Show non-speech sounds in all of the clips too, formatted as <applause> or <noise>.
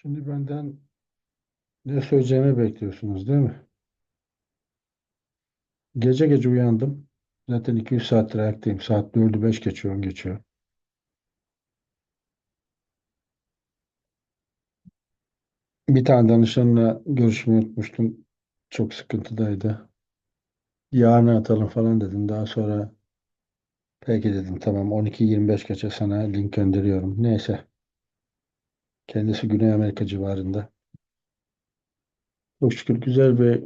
Şimdi benden ne söyleyeceğimi bekliyorsunuz değil mi? Gece gece uyandım. Zaten 200 saattir ayaktayım. Saat 4'ü 5 geçiyor, 10 geçiyor. Bir tane danışanla görüşmeyi unutmuştum. Çok sıkıntıdaydı. Yarına atalım falan dedim. Daha sonra peki dedim tamam 12.25 geçe sana link gönderiyorum. Neyse. Kendisi Güney Amerika civarında. Çok şükür güzel bir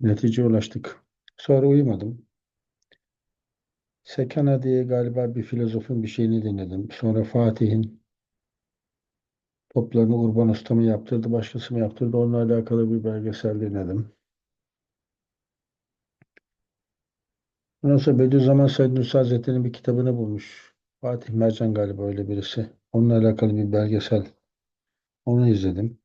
neticeye ulaştık. Sonra uyumadım. Sekana diye galiba bir filozofun bir şeyini dinledim. Sonra Fatih'in toplarını Urban Usta mı yaptırdı, başkası mı yaptırdı? Onunla alakalı bir belgesel dinledim. Ondan sonra Bediüzzaman Said Nursi Hazretleri'nin bir kitabını bulmuş. Fatih Mercan galiba öyle birisi. Onunla alakalı bir belgesel. Onu izledim.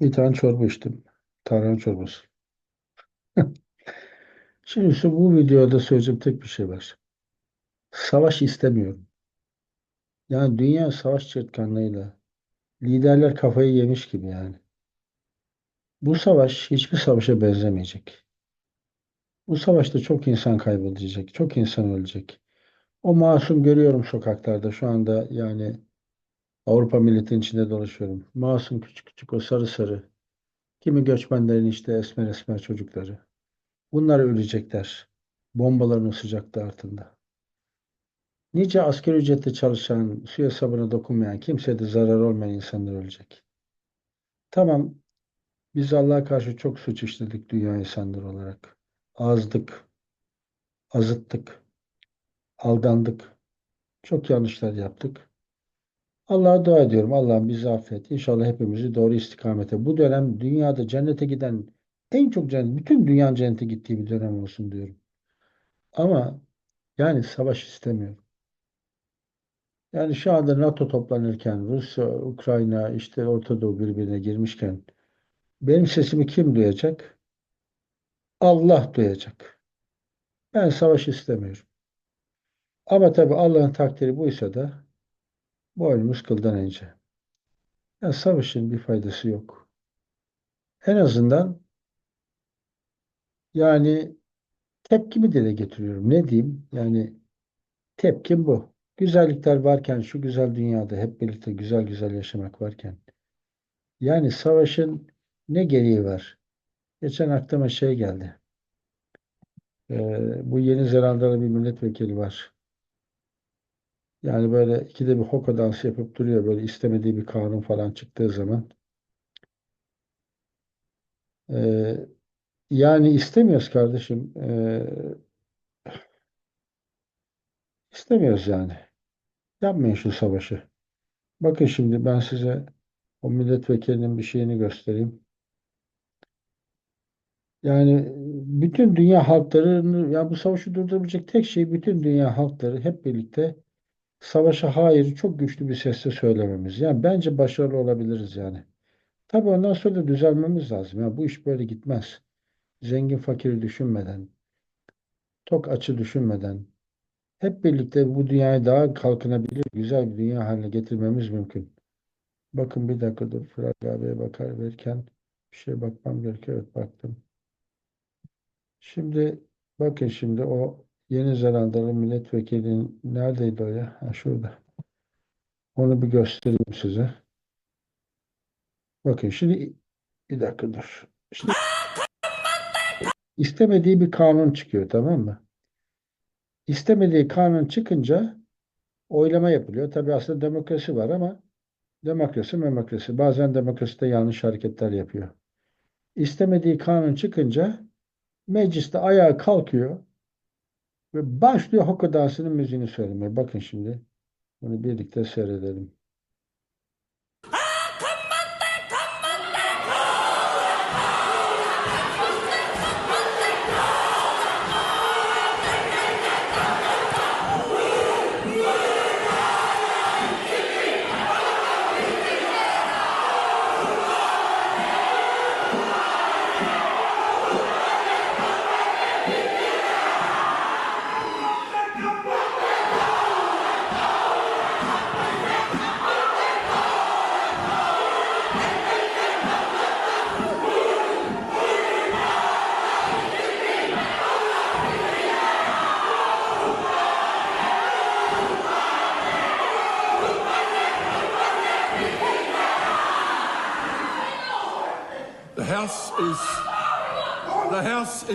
Bir tane çorba içtim. Tarhana çorbası. <laughs> Şimdi size bu videoda söyleyeceğim tek bir şey var. Savaş istemiyorum. Yani dünya savaş çırtkanlığıyla liderler kafayı yemiş gibi yani. Bu savaş hiçbir savaşa benzemeyecek. Bu savaşta çok insan kaybedilecek, çok insan ölecek. O masum görüyorum sokaklarda şu anda yani Avrupa milletin içinde dolaşıyorum. Masum küçük küçük o sarı sarı. Kimi göçmenlerin işte esmer esmer çocukları. Bunlar ölecekler. Bombaların o sıcakta altında. Nice asgari ücretle çalışan, su hesabına dokunmayan, kimseye de zarar olmayan insanlar ölecek. Tamam, biz Allah'a karşı çok suç işledik dünya insanları olarak. Azdık, azıttık, aldandık. Çok yanlışlar yaptık. Allah'a dua ediyorum. Allah'ım bizi affet. İnşallah hepimizi doğru istikamete. Bu dönem dünyada cennete giden en çok cennet, bütün dünyanın cennete gittiği bir dönem olsun diyorum. Ama yani savaş istemiyorum. Yani şu anda NATO toplanırken Rusya, Ukrayna, işte Orta Doğu birbirine girmişken benim sesimi kim duyacak? Allah duyacak. Ben savaş istemiyorum. Ama tabii Allah'ın takdiri buysa da boynumuz kıldan ince. Ya savaşın bir faydası yok. En azından yani tepkimi dile getiriyorum. Ne diyeyim? Yani tepkim bu. Güzellikler varken, şu güzel dünyada hep birlikte güzel güzel yaşamak varken. Yani savaşın ne gereği var? Geçen aklıma şey geldi. Ee, bu Yeni Zelandalı bir milletvekili var. Yani böyle ikide bir hoka dansı yapıp duruyor. Böyle istemediği bir kanun falan çıktığı zaman. Ee, yani istemiyoruz kardeşim. Ee, istemiyoruz yani. Yapmayın şu savaşı. Bakın şimdi ben size o milletvekilinin bir şeyini göstereyim. Yani bütün dünya halklarını ya bu savaşı durdurabilecek tek şey bütün dünya halkları hep birlikte savaşa hayır çok güçlü bir sesle söylememiz. Yani bence başarılı olabiliriz yani. Tabii ondan sonra da düzelmemiz lazım. Ya bu iş böyle gitmez. Zengin fakiri düşünmeden, tok açı düşünmeden hep birlikte bu dünyayı daha kalkınabilir, güzel bir dünya haline getirmemiz mümkün. Bakın bir dakika dur. Fırat abiye bakar verirken bir şey bakmam gerekiyor. Evet baktım. Şimdi bakın şimdi o Yeni Zelandalı milletvekilinin neredeydi o ya? Ha, şurada. Onu bir göstereyim size. Bakın şimdi bir dakika dur. Şimdi <laughs> istemediği bir kanun çıkıyor tamam mı? İstemediği kanun çıkınca oylama yapılıyor. Tabii aslında demokrasi var ama demokrasi memokrasi. Bazen demokrasi de yanlış hareketler yapıyor. İstemediği kanun çıkınca mecliste ayağa kalkıyor ve başlıyor Hoka dansının müziğini söylemeye. Bakın şimdi. Bunu birlikte seyredelim.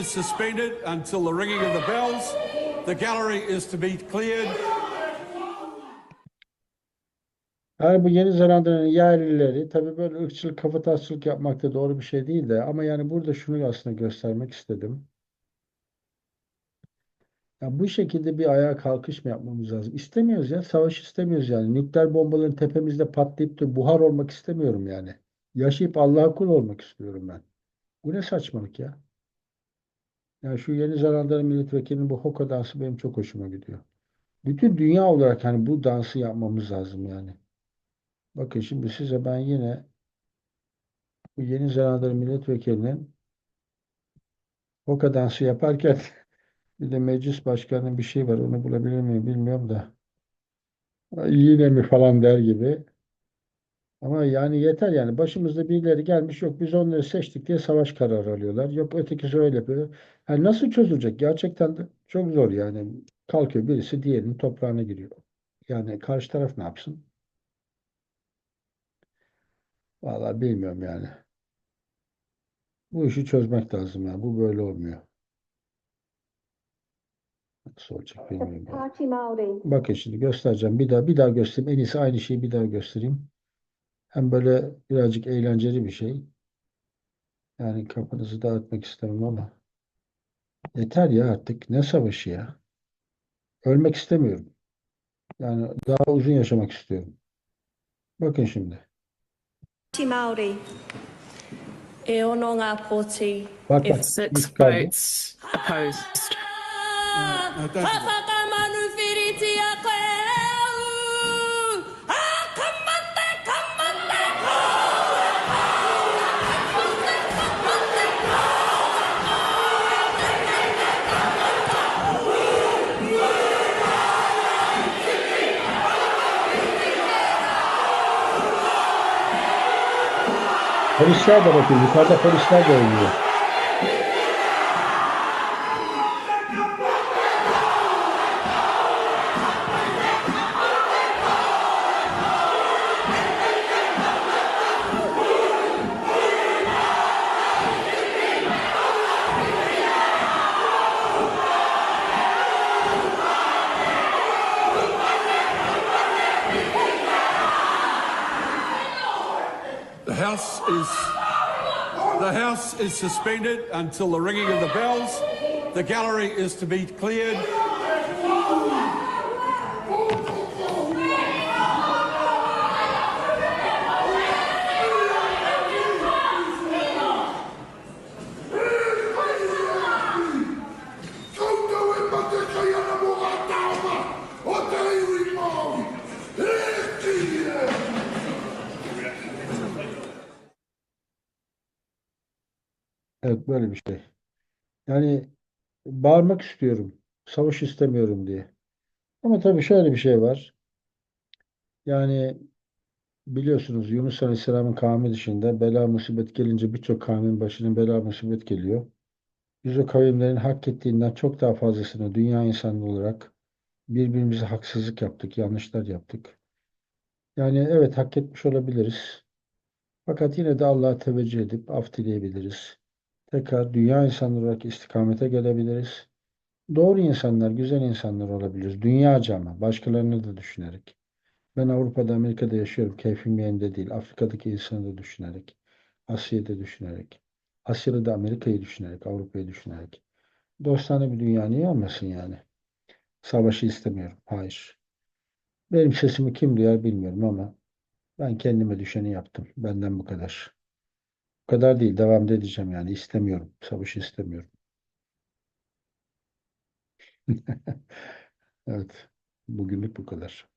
İs suspended until the ringing of the bells. The gallery is to be cleared. Yani bu Yeni Zelanda'nın yerlileri tabii böyle ırkçılık, kafatasçılık yapmak da doğru bir şey değil de ama yani burada şunu aslında göstermek istedim. Ya bu şekilde bir ayağa kalkış mı yapmamız lazım? İstemiyoruz ya. Savaş istemiyoruz yani. Nükleer bombaların tepemizde patlayıp da buhar olmak istemiyorum yani. Yaşayıp Allah'a kul olmak istiyorum ben. Bu ne saçmalık ya? Yani şu Yeni Zelanda'nın milletvekilinin bu hoka dansı benim çok hoşuma gidiyor. Bütün dünya olarak hani bu dansı yapmamız lazım yani. Bakın şimdi size ben yine bu Yeni Zelanda milletvekilinin hoka dansı yaparken <laughs> bir de meclis başkanının bir şey var. Onu bulabilir miyim bilmiyorum da. Yine mi falan der gibi. Ama yani yeter yani. Başımızda birileri gelmiş. Yok biz onları seçtik diye savaş kararı alıyorlar. Yok ötekisi öyle yapıyor. Yani nasıl çözülecek? Gerçekten de çok zor yani. Kalkıyor birisi diğerinin toprağına giriyor. Yani karşı taraf ne yapsın? Vallahi bilmiyorum yani. Bu işi çözmek lazım yani. Bu böyle olmuyor. Nasıl olacak bilmiyorum. yani. Bakın şimdi göstereceğim. Bir daha bir daha göstereyim. En iyisi aynı şeyi bir daha göstereyim. Hem böyle birazcık eğlenceli bir şey. Yani kafanızı dağıtmak istemem ama. Yeter ya artık. Ne savaşı ya? Ölmek istemiyorum. Yani daha uzun yaşamak istiyorum. Bakın şimdi. Maori. E ono ngā pōti. Bak bak. Six ilk kaldı. votes opposed. No, don't do Polisler de bakın. Yukarıda polisler de oynuyor. The House is suspended until the ringing of the bells. The gallery is to be cleared. Evet böyle bir şey. Yani bağırmak istiyorum. Savaş istemiyorum diye. Ama tabii şöyle bir şey var. Yani biliyorsunuz Yunus Aleyhisselam'ın kavmi dışında bela musibet gelince birçok kavmin başına bela musibet geliyor. Biz o kavimlerin hak ettiğinden çok daha fazlasını dünya insanı olarak birbirimize haksızlık yaptık, yanlışlar yaptık. Yani evet hak etmiş olabiliriz. Fakat yine de Allah'a teveccüh edip af dileyebiliriz. Tekrar dünya insanları olarak istikamete gelebiliriz. Doğru insanlar, güzel insanlar olabiliriz. Dünyaca ama başkalarını da düşünerek. Ben Avrupa'da, Amerika'da yaşıyorum. Keyfim yerinde değil. Afrika'daki insanı da düşünerek. Asya'da düşünerek. Asya'da da Amerika'yı düşünerek, Avrupa'yı düşünerek. Dostane bir dünya niye olmasın yani? Savaşı istemiyorum. Hayır. Benim sesimi kim duyar bilmiyorum ama ben kendime düşeni yaptım. Benden bu kadar. Kadar değil. Devam edeceğim yani. İstemiyorum. Savaşı istemiyorum. <laughs> Evet. Bugünlük bu kadar.